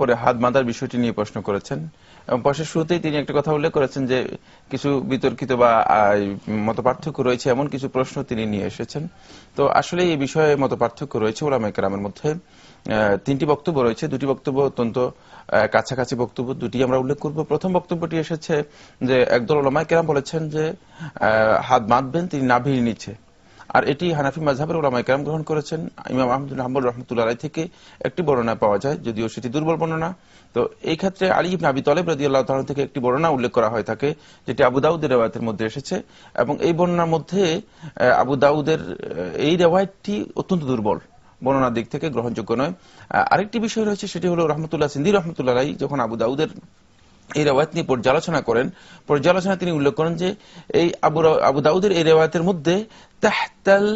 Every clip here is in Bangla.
পরে হাত বাঁধার বিষয়টি নিয়ে প্রশ্ন করেছেন। এবং প্রশ্নের শুরুতেই তিনি একটা কথা উল্লেখ করেছেন যে, কিছু বিতর্কিত বা মত পার্থক্য রয়েছে এমন কিছু প্রশ্ন তিনি নিয়ে এসেছেন। তো আসলে এই বিষয়ে মত পার্থক্য রয়েছে ওলামাই কেরামের মধ্যে। তিনটি বক্তব্য রয়েছে। দুটি বক্তব্য অত্যন্ত কাছাকাছি বক্তব্য। দুটি আমরা উল্লেখ করব। প্রথম বক্তব্যটি এসেছে যে, একদল ওলামাই কেরাম বলেছেন যে হাত বাঁধবেন, তিনি নাভির নিচে। আর এটি হানাফি মাঝহাবের ওলামাই কেরাম গ্রহণ করেছেন। ইমাম আহমদুল হাম্বুল রহমতুল্লাহ থেকে একটি বর্ণনা পাওয়া যায়, যদিও সেটি দুর্বল বর্ণনা। তো এই ক্ষেত্রে আলী ইবনে আবি তলেব রাজি আল্লাহ তালন থেকে একটি বর্ণনা উল্লেখ করা হয় থাকে, যেটি আবু দাউদের রেওয়ায়তের মধ্যে এসেছে। এবং এই বর্ণনার মধ্যে আবু দাউদের এই রেওয়ায়তটি অত্যন্ত দুর্বল বর্ণনার দিক থেকে গ্রহণযোগ্য নয়। আরেকটি বিষয় রয়েছে, সেটি হল রহমতুল্লাহ সিন্দি রহমতুল্লাহ যখন আবু দাউদের এই রেওয়ায়ত নিয়ে পর্যালোচনা করেন। পর্যালোচনা তিনি উল্লেখ করেন যে, এই আবু আবু দাউদের এই রেওয়ায়তের মধ্যে তাহতাল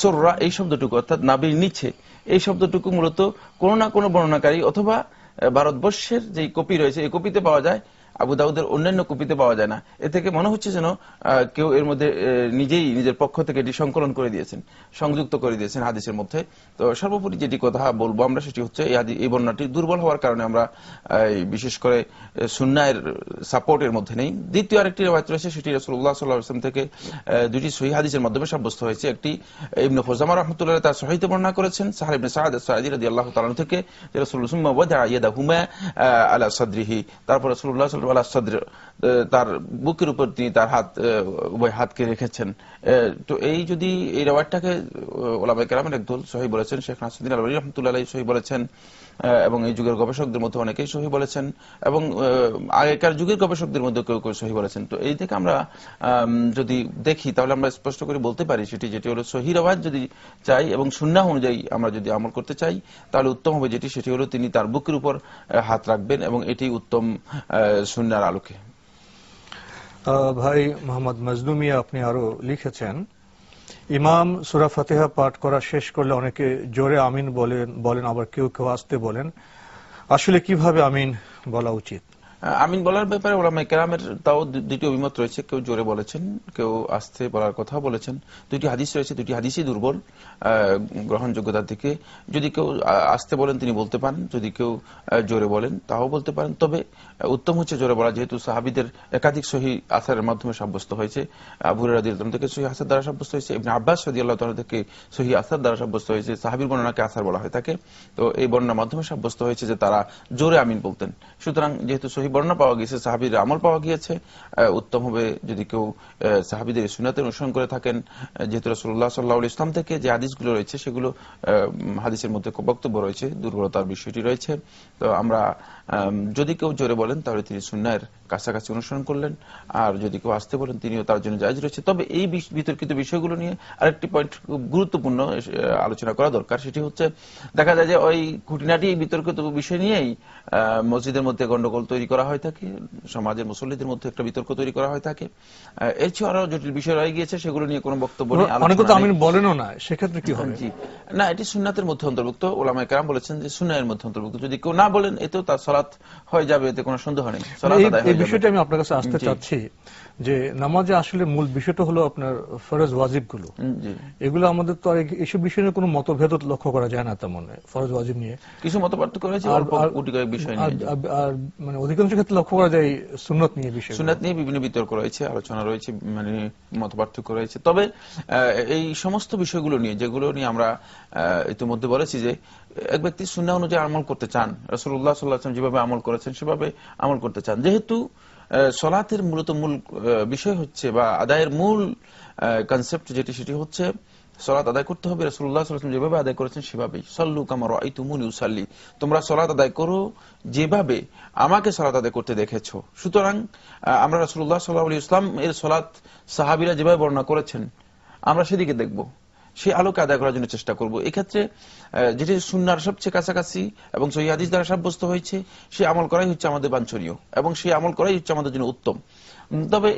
সোররা এই শব্দটুকু, অর্থাৎ নাবির নিচে, এই শব্দটুকু মূলত কোনো না কোনো বর্ণনাকারী অথবা ভারতবর্ষের যে কপি রয়েছে, এই কপিতে পাওয়া যায় আবু দাউদের অন্যান্য কপিতে পাওয়া যায় না। এ থেকে মনে হচ্ছে যেন কেউ এর মধ্যে নিজেই নিজের পক্ষ থেকে এটি সংকলন করে দিয়েছেন, সংযুক্ত করে দিয়েছেন হাদিসের মধ্যে। তো সর্বোপরি যেটি কথা বলব আমরা সেটি হচ্ছে, এই বর্ণাটি দুর্বল হওয়ার কারণে আমরা বিশেষ করে সুন্নায়ের সাপোর্টের মধ্যে নেই। দ্বিতীয় আরেকটি রেওয়ায়ত রয়েছে, সেটি রসুল্লাহ সাল্লাহ আসলাম থেকে দুটি সহি হাদিসের মাধ্যমে সাব্যস্ত হয়েছে। একটি ইবনে ফোজামা রহমতুল্লাহ তার সহিতে বর্ণনা করেছেন সাহার ইবনে সাহাদ সাহাদি রাদি আল্লাহ তালন থেকে রসুল্লাহ হুমা আলা সদরিহি। তারপর রসুল্লাহ তার বুকের উপর তিনি তার হাত উভয় হাতকে রেখেছেন। তো এই যদি এই রেওয়ার্ডটাকে ওলামাই কেরামের একদল সহি বলেছেন, শেখ নাসুদ্দিন আলী রহমতুল্লাহ সহি বলেছেন এবং এই যুগের গবেষকদের মধ্যে অনেকেই সহি বলেছেন, এবং আগেকার যুগের গবেষকদের মধ্যে কেউ কেউ সহি বলেছেন। তো এই থেকে আমরা যদি দেখি, তাহলে আমরা স্পষ্ট করে বলতে পারি সেটি যেটি হলো সহি রেওয়াজ যদি চাই এবং সুন্না অনুযায়ী আমরা যদি আমল করতে চাই, তাহলে উত্তম হবে যেটি, সেটি হলো তিনি তার বুকের উপর হাত রাখবেন এবং এটি উত্তম সুন্নার আলোকে। ভাই মোহাম্মদ মজলুমিয়া আপনি আরও লিখেছেন ইমাম সুরা ফাতেহা পাঠ করা শেষ করলে অনেকে জোরে আমিন বলেন বলেন, আবার কেউ কেউ আসতে বলেন। আসলে কীভাবে আমিন বলা উচিত? আমিন বলার ব্যাপারে ওলামাই কেরামের তাও দুটি অভিমত রয়েছে। কেউ জোরে বলেছেন, কেউ আস্তে বলার কথা বলেছেন। দুটি হাদিস রয়েছে দুটি হাদিসই দুর্বল গ্রহণযোগ্যতার দিকে যদি কেউ আসতে বলেন, তিনি বলতে পারেন। যদি কেউ জোরে বলেন, তাও বলতে পারেন। তবে উত্তম হচ্ছে জোরে বলা। যেহেতু সাহাবিদের একাধিক সহি আসারের মাধ্যমে সাব্যস্ত হয়েছে আবুর রাজি থেকে সহি আসার দ্বারা সাব্যস্ত হয়েছে এবং আব্বাস সদি আল্লাহ থেকে সহি আসার দ্বারা সাব্যস্ত হয়েছে। সাহাবির বর্ণনাকে আসার বলা হয়ে থাকে তো এই বর্ণনার মাধ্যমে সাব্যস্ত হয়েছে যে তারা জোরে আমিন বলতেন। সুতরাং যেহেতু সহি বর্ণনা পাওয়া গিয়েছে সাহাবির আমল পাওয়া গিয়েছে। উত্তম হবে যদি কেউ সাহাবিদের সুনাতে অনুসরণ করে থাকেন। যেহেতু রসুল্লাহ সাল্লাহ ইসলাম থেকে যে হাদিসগুলো রয়েছে, সেগুলো হাদিসের মধ্যে বক্তব্য রয়েছে, দুর্বলতার বিষয়টি রয়েছে। তো আমরা যদি কেউ জোরে বলেন, তাহলে তিনি সুন্নায়ের কাছাকাছি অনুসরণ করলেন। আর যদি কেউ আসতে বলেন, তিনিও তার জন্য জায়জ রয়েছে। তবে এই বিতর্কিত বিষয়গুলো নিয়ে আরেকটি পয়েন্ট গুরুত্বপূর্ণ আলোচনা করা দরকার, সেটি হচ্ছে, দেখা যায় যে ওই খুঁটিনাটি বিতর্কিত বিষয় নিয়েই মসজিদের মধ্যে গন্ডগোল তৈরি করা হয় থাকে সমাজের মুসল্লিদের মধ্যে একটা বিতর্ক তৈরি করা হয় থাকে। এর চেয়ে আরও জটিল বিষয় রয়ে গিয়েছে সেগুলো নিয়ে কোনো বক্তব্য নেই। আমি বলেনও না সেক্ষেত্রে কি হবে? না এটি সুন্নাতের মধ্যে অন্তর্ভুক্ত। ওলামায় কারাম বলেছেন যে মধ্যে অন্তর্ভুক্ত। যদি কেউ না বলেন এতেও তার সলাৎ হয়ে যাবে এতে কোনো সন্দেহ নেই। এই বিষয়টা আমি আপনার কাছে আসতে চাচ্ছি যে নামাজে আসলে মূল বিষয়টা হলো আপনার ফরজ ওয়াজিবগুলো এগুলো আমাদের তো এইসব বিষয় নিয়ে কোনো মতভেদ লক্ষ্য করা যায় না তেমন ফরজ ওয়াজিব নিয়ে। কিছু মত পার্থক্য রয়েছে আর মানে অধিকাংশ ক্ষেত্রে লক্ষ্য করা যায় সুন্নত নিয়ে বিষয় সুন্নত নিয়ে বিভিন্ন বিতর্ক রয়েছে, আলোচনা রয়েছে মানে মত পার্থক্য রয়েছে। তবে এই সমস্ত বিষয়গুলো নিয়ে, যেগুলো নিয়ে আমরা ইতিমধ্যে বলেছি যে, এক ব্যক্তি সুন্না অনুযায়ী আমল করতে চান রসুল্লাহ সাল্লাহ যেভাবে আমল করেছেন, সেভাবে আমল করতে চান। যেহেতু সলাতের মূলত মূল বিষয় হচ্ছে বা আদায়ের মূল কনসেপ্ট যেটি, সেটি হচ্ছে সলাত আদায় করতে হবে রসুল্লাহ যেভাবে আদায় করেছেন সেভাবেই। সল্লু কামার আই তুমুনি উসাল্লি। তোমরা সলাত আদায় করো যেভাবে আমাকে সলাত আদায় করতে দেখেছ। সুতরাং আমরা রসুল্লাহ সাল্লাহ ইসলাম এর সলাত সাহাবিরা যেভাবে বর্ণনা করেছেন, আমরা সেদিকে দেখব। সেই আলোকে আদায় করার জন্য চেষ্টা করব। এক্ষেত্রে যেটি সুন্নার সবচেয়ে কাছাকাছি এবং সহি দ্বারা সাব্যস্ত হয়েছে, সে আমল করাই হচ্ছে আমাদের বাঞ্ছনীয় এবং সেই আমল করাই হচ্ছে আমাদের জন্য উত্তম। তবে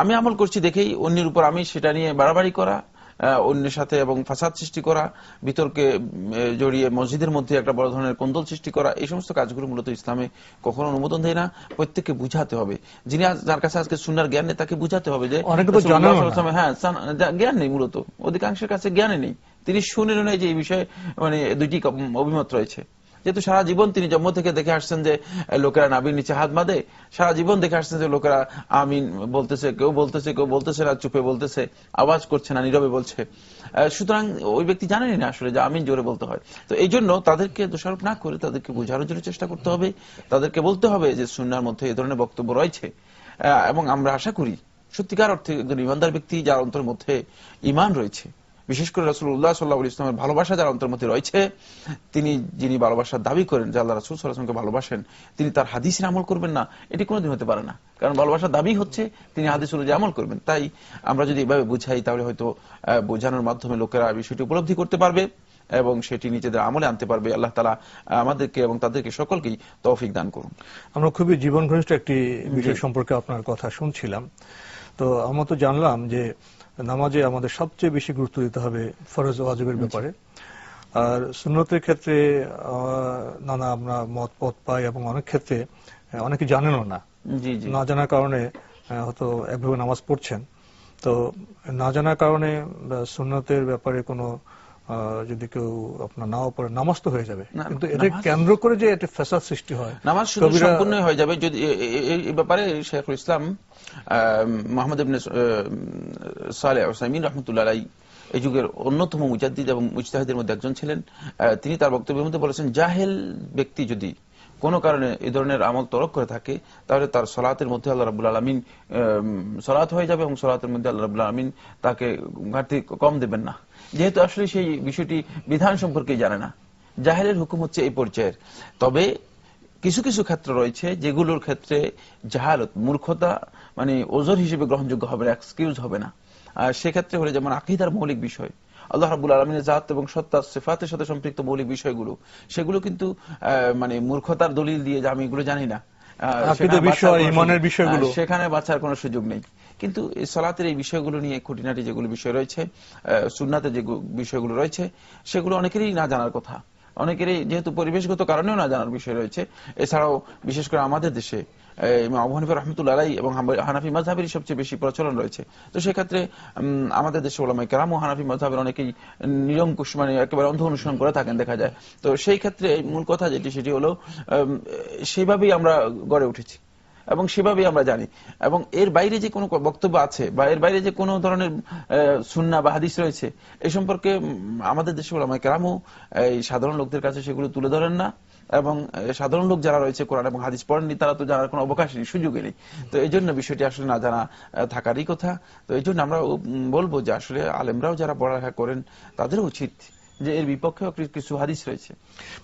আমি আমল করছি দেখেই অন্যের উপর আমি সেটা নিয়ে বাড়াবাড়ি করা অন্যের সাথে এবং ফাসাদ সৃষ্টি করা বিতর্কে জড়িয়ে মসজিদের মধ্যে একটা বড় ধরনের কন্দল সৃষ্টি করা এই সমস্ত কাজগুলো মূলত ইসলামে কখনো অনুমোদন দেয় না। প্রত্যেককে বুঝাতে হবে। যিনি যার কাছে আজকে সুনার জ্ঞান নেই তাকে বুঝাতে হবে যে হ্যাঁ জ্ঞান নেই মূলত। অধিকাংশের কাছে জ্ঞানে নেই। তিনি শুনেন যে এই বিষয়ে মানে দুইটি অভিমত রয়েছে। যেহেতু সারা জীবন তিনি জন্ম থেকে দেখে আসছেন যে লোকেরা নাবির নিচে হাত বাঁধে, সারা জীবন দেখে আসছেন যে, লোকেরা আমিন বলতেছে, কেউ বলতেছে কেউ বলতেছে না চুপে বলতেছে, আওয়াজ করছে না, নীরবে বলছে। সুতরাং ওই ব্যক্তি জানেনই না আসলে যে আমিন জোরে বলতে হয়। তো এই জন্য তাদেরকে দোষারোপ না করে তাদেরকে বোঝানোর জন্য চেষ্টা করতে হবে। তাদেরকে বলতে হবে যে, সুন্নার মধ্যে এই ধরনের বক্তব্য রয়েছে। এবং আমরা আশা করি সত্যিকার অর্থে একজন ইমানদার ব্যক্তি যার অন্তর মধ্যে ইমান রয়েছে। বিশেষ করে রসুল্লাহ সাল্লাহ ইসলামের ভালোবাসা যার অন্তর মধ্যে রয়েছে তিনি যিনি ভালোবাসার দাবি করেন যে আল্লাহ রসুল সাল্লাহামকে ভালোবাসেন তিনি তার হাদিসের আমল করবেন না এটি কোনোদিন হতে পারে না। কারণ ভালোবাসার দাবি হচ্ছে তিনি হাদিস অনুযায়ী আমল করবেন। তাই আমরা যদি এভাবে বুঝাই তাহলে হয়তো বোঝানোর মাধ্যমে লোকেরা বিষয়টি উপলব্ধি করতে পারবে এবং সেটি নিজেদের আমলে আনতে পারবে। আল্লাহ তালা আমাদেরকে এবং তাদেরকে সকলকেই তৌফিক দান করুন। আমরা খুবই জীবন ঘনিষ্ঠ একটি বিষয় সম্পর্কে আপনার কথা শুনছিলাম। তো আমরা তো জানলাম যে নামাজে আমাদের সবচেয়ে বেশি গুরুত্ব দিতে হবে ফরজ ওয়াজিবের ব্যাপারে। আর সুন্নতের ক্ষেত্রে নানা আমরা মত পথ পাই এবং অনেক ক্ষেত্রে অনেকে জানেনও না। না জানার কারণে হয়তো একভাবে নামাজ পড়ছেন। তো না জানার কারণে সুন্নতের ব্যাপারে কোনো যদি কেউ আপনার নাও পড়ে নামাজ তো হয়ে যাবে। কিন্তু এটা কেন্দ্র করে যে একটা ফ্যাসাদ সৃষ্টি হয় নামাজ শুধু সম্পূর্ণ হয়ে যাবে। যদি এই ব্যাপারে শেখুল ইসলাম আহ, মোহাম্মদ ইবনে সালে ওসাইমিন রহমতুল্লাহ আলাই এই যুগের অন্যতম মুজাদ্দিদ এবং মুজতাহিদের মধ্যে একজন ছিলেন। তিনি তার বক্তব্যের মধ্যে বলেছেন জাহেল ব্যক্তি যদি কোনো কারণে এই ধরনের আমল তরক করে থাকে, তাহলে তার সলাতের মধ্যে আল্লাহ রাবুল আলমিন সলাত হয়ে যাবে এবং সলাতের মধ্যে আল্লাহ রাবুল আলমিন তাকে ঘাটতি কম দেবেন না। যেহেতু আসলে সেই বিষয়টি বিধান সম্পর্কে জানে না। জাহেলের হুকুম হচ্ছে এই পর্যায়ের। তবে কিছু কিছু ক্ষেত্র রয়েছে যেগুলোর ক্ষেত্রে জাহালত, মূর্খতা মানে ওজোর হিসেবে গ্রহণযোগ্য হবে না এক্সকিউজ হবে না। আর সেক্ষেত্রে হলে যেমন আকিদার মৌলিক বিষয় আল্লাহ রাবুল আলমিনের জাহাত এবং সত্তা সেফাতের সাথে সম্পৃক্ত মৌলিক বিষয়গুলো। সেগুলো কিন্তু আহ, মানে মূর্খতার দলিল দিয়ে যে আমি এগুলো জানি না। সেখানে বাঁচার বিষয়, কোনো সুযোগ- সেখানে বাঁচার কোনো সুযোগ নেই। কিন্তু এই সলাতের এই বিষয়গুলো নিয়ে খুঁটিনাটি যেগুলো বিষয় রয়েছে সুন্নাতে যে বিষয়গুলো রয়েছে সেগুলো অনেকেরই না জানার কথা। অনেকেরই যেহেতু পরিবেশগত কারণেও না জানার বিষয় রয়েছে। এছাড়াও বিশেষ করে আমাদের দেশে এবং হানাফি সবচেয়ে বেশি প্রচলন রয়েছে। তো সেক্ষেত্রে আমাদের দেশে ও হানাফি অনেকেই মানে একেবারে অন্ধ অনুসরণ করে থাকেন দেখা যায়। তো সেই ক্ষেত্রে মূল কথা যেটি, সেটি হলো সেইভাবেই আমরা গড়ে উঠেছি। এবং সেভাবেই আমরা জানি। এবং এর বাইরে যে কোনো বক্তব্য আছে বা এর বাইরে যে কোনো ধরনের সুন্না বা হাদিস রয়েছে, এ সম্পর্কে আমাদের দেশে ওলামাই কেরামও, এই সাধারণ লোকদের কাছে সেগুলো তুলে ধরেন না। এবং সাধারণ লোক যারা রয়েছে কোরআন এবং হাদিস পড়েননি, তারা তো জানার কোনো অবকাশ নেই, সুযোগই নেই। তো এই জন্য বিষয়টি আসলে না জানা থাকারই কথা। তো এই জন্য আমরা বলব যে আসলে আলেমরাও যারা পড়ালেখা করেন, তাদেরও উচিত যে এর বিপক্ষেও কিছু হাদিস রয়েছে।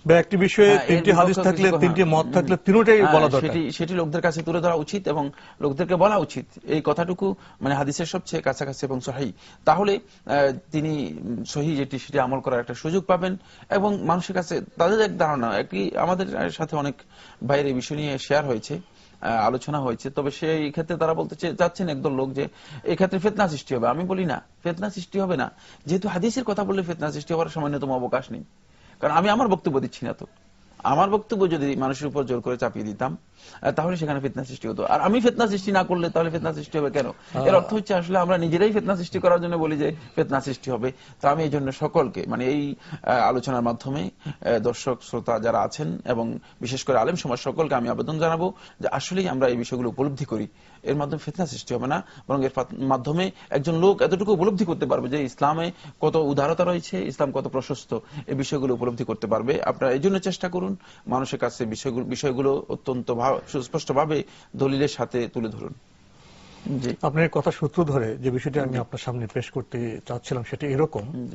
বা একটি বিষয়ে হ্যাঁ, তিনটি হাদিস থাকলে তিনটি মত থাকলে তিনটাই হ্যাঁ, বলা দরকার। সেটি সেটি লোকদের কাছে তুলে ধরা উচিত এবং লোকদেরকে বলা উচিত এই কথাটুকু মানে হাদিসের সবচেয়ে কাছাকাছি এবং সহি। তাহলে আহ, তিনি সহি যেটি সেটি আমল করার একটা সুযোগ পাবেন এবং মানুষের কাছে তাদের এক ধারণা একটি আমাদের সাথে অনেক বাইরে এই বিষয় নিয়ে শেয়ার হয়েছে। আলোচনা হয়েছে। তবে সেই ক্ষেত্রে তারা বলতে চাচ্ছেন একদল লোক যে, এক্ষেত্রে ক্ষেত্রে ফেতনা সৃষ্টি হবে। আমি বলি না, ফেতনা সৃষ্টি হবে না। যেহেতু হাদিসের কথা বললে ফেতনা সৃষ্টি হওয়ার সামান্যতম অবকাশ নেই। কারণ আমি আমার বক্তব্য দিচ্ছি না তো। আমার বক্তব্য যদি মানুষের উপর জোর করে চাপিয়ে দিতাম তাহলে সেখানে ফেতনা সৃষ্টি হতো। আর আমি ফেতনা সৃষ্টি না করলে তাহলে ফেতনা সৃষ্টি হবে কেন? এর অর্থ হচ্ছে আসলে আমরা নিজেরাই ফেতনা সৃষ্টি করার জন্য বলি যে ফেতনা সৃষ্টি হবে। তো আমি এই জন্য সকলকে মানে এই আলোচনার মাধ্যমে দর্শক শ্রোতা যারা আছেন এবং বিশেষ করে আলেম সমাজ সকলকে আমি আবেদন জানাব যে আসলেই আমরা এই বিষয়গুলো উপলব্ধি করি। এর মাধ্যমে ফেতনা সৃষ্টি হবে না বরং এর মাধ্যমে একজন লোক এতটুকু উপলব্ধি করতে পারবে যে ইসলামে কত উদারতা রয়েছে ইসলাম কত প্রশস্ত এই বিষয়গুলো উপলব্ধি করতে পারবে। আপনারা এই জন্য চেষ্টা করুন মানুষের কাছে বিষয়গুলো বিষয়গুলো অত্যন্ত ভাব- সুস্পষ্টভাবে দলিলের সাথে তুলে ধরুন। আপনার কথা সূত্র ধরে যে বিষয়টি আমি আপনার সামনে পেশ করতে চাচ্ছিলাম সেটি এরকম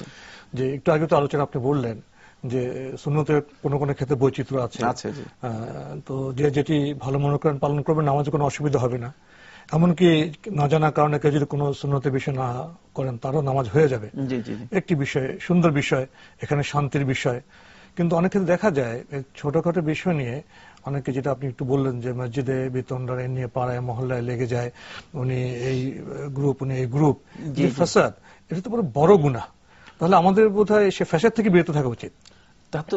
যে একটু আগে তো আলোচনা আপনি বললেন যে সুন্নতের কোনো কোনো ক্ষেত্রে বৈচিত্র্য আছে। তো যে যেটি ভালো মনে করেন পালন করবেন নামাজে কোনো অসুবিধা হবে না। এমনকি না জানার কারণে কেউ যদি কোনো সুন্নতের বিষয় না করেন তারও নামাজ হয়ে যাবে। একটি বিষয় সুন্দর বিষয় এখানে শান্তির বিষয়। কিন্তু অনেক ক্ষেত্রে দেখা যায় ছোটখাটো বিষয় নিয়ে অনেকে যেটা আপনি একটু বললেন যে মসজিদে বেতনরা এ নিয়ে পাড়ায় মহল্লায় লেগে যায় উনি এই গ্রুপ উনি এই গ্রুপ জি। এটা তো বড় বড় গুণা তাহলে আমাদের বোধ হয় সে ফ্যাসাদ থেকে বিরত থাকা উচিত। তা তো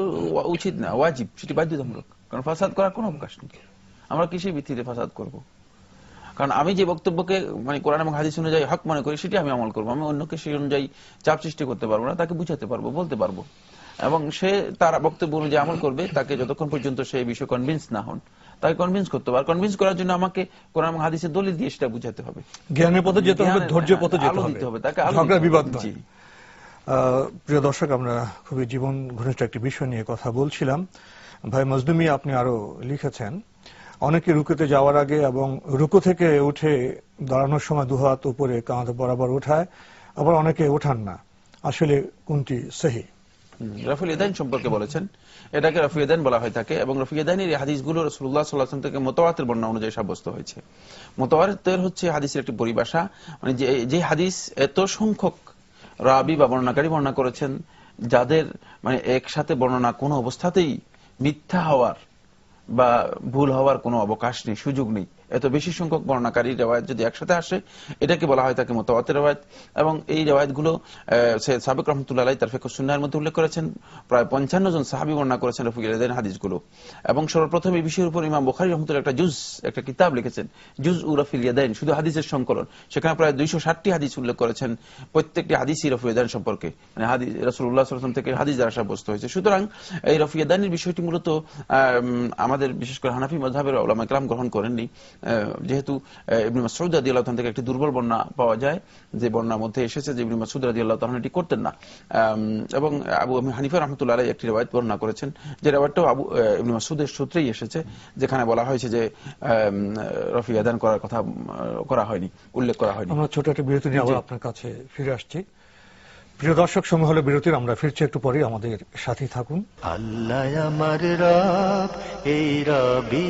উচিত না ওয়াজিব সেটি বাধ্যতামূলক। কারণ ফাসাদ করার কোনো অবকাশ নেই। আমরা কিসের ভিত্তিতে ফাসাদ করব? কারণ আমি যে বক্তব্যকে মানে কোরআন এবং হাদিস অনুযায়ী হক মনে করি সেটি আমি আমল করব। আমি অন্যকে সেই অনুযায়ী চাপ সৃষ্টি করতে পারব না তাকে বুঝাতে পারব বলতে পারব। এবং সে তার বক্তব্য অনুযায়ী আমল করবে তাকে যতক্ষণ পর্যন্ত সে বিষয়ে কনভিন্স না হন তাকে কনভিন্স করতে হবে। আর কনভিন্স করার জন্য আমাকে কোরআন হাদিসের দলিল দিয়ে সেটা বুঝাতে হবে। জ্ঞানের পথে যেতে হবে ধৈর্যের পথে যেতে হবে। হবে, তাকে ঝগড়া বিবাদ প্রিয় দর্শক আমরা খুবই জীবন ঘনিষ্ঠ একটি বিষয় নিয়ে কথা বলছিলাম। ভাই মজদুমি আপনি আরও লিখেছেন। অনেকে রুকুতে যাওয়ার আগে এবং রুকু থেকে উঠে দাঁড়ানোর সময় দুহাত উপরে কাঁধ বরাবর উঠায়, আবার অনেকে ওঠান না। আসলে কোনটি সহি? ইদাইন সম্পর্কে বলেছেন। এটাকে রাফি ইদাইন বলা হয় থাকে এবং রাফি ইদাইনের এই হাদিসগুলো রসুল্লাহ সাল্লাহাম থেকে মোতাওয়াতের বর্ণনা অনুযায়ী সাব্যস্ত হয়েছে। মোতাওয়াতের হচ্ছে হাদিসের একটি পরিভাষা মানে যে হাদিস এত সংখ্যক রাবি বা বর্ণনাকারী বর্ণনা করেছেন, যাদের মানে একসাথে বর্ণনা কোনো অবস্থাতেই মিথ্যা হওয়ার বা ভুল হওয়ার কোনো অবকাশ নেই সুযোগ নেই। এত বেশি সংখ্যক বর্ণাকারী রেওয়ায়ত যদি একসাথে আসে এটাকে বলা হয় তাকে মোতাবাতের রেওয়ায়ত। এবং এই রেওয়ায়তগুলো সৈয়দ সাবেক রহমতুল্লাহ তার ফেকুস সুন্নাহের মধ্যে উল্লেখ করেছেন। প্রায় পঞ্চান্ন জন সাহাবি বর্ণনা করেছেন রফিকুল হাদিসগুলো। এবং সর্বপ্রথম এই বিষয়ের উপর ইমাম বোখারি রহমতুল্লাহ একটা জুজ একটা কিতাব লিখেছেন জুজ উরফিল ইয়াদাইন শুধু হাদিসের সংকলন। সেখানে প্রায় দুইশো ষাটটি হাদিস উল্লেখ করেছেন প্রত্যেকটি হাদিসই রফিয়াদান সম্পর্কে। মানে হাদিস রসুল্লাহ থেকে হাদিস দ্বারা সাব্যস্ত হয়েছে। সুতরাং এই রফিয়াদানির বিষয়টি মূলত আম, আমাদের বিশেষ করে হানাফি মধাবের ওলামা ইকরাম গ্রহণ করেননি। যেহেতু ইবনে মাসউদ রাদিয়াল্লাহু তাআলা থেকে একটি দুর্বল বর্ণনা পাওয়া যায় যে বর্ণার মধ্যে এসেছে যে ইবনে মাসউদ রাদিয়াল্লাহু তাআলা এটি করতেন না। এবং আবু হানিফা রাহমাতুল্লাহ একটি রিওয়ায়াত বর্ণনা করেছেন যে রিওয়ায়াতটাও আবু ইবনে মাসউদের সূত্রেই এসেছে যেখানে বলা হয়েছে যে রফি আদান করার কথা করা হয়নি উল্লেখ করা হয়নি। আমরা ছোট একটা বিরতি নিয়ে আবার আপনার কাছে ফিরে আসছি। প্রিয় দর্শক সময় হলো বিরতির আমরা ফিরছি একটু পরে আমাদের সাথে থাকুন। আল্লাহ আমার রব এই রবি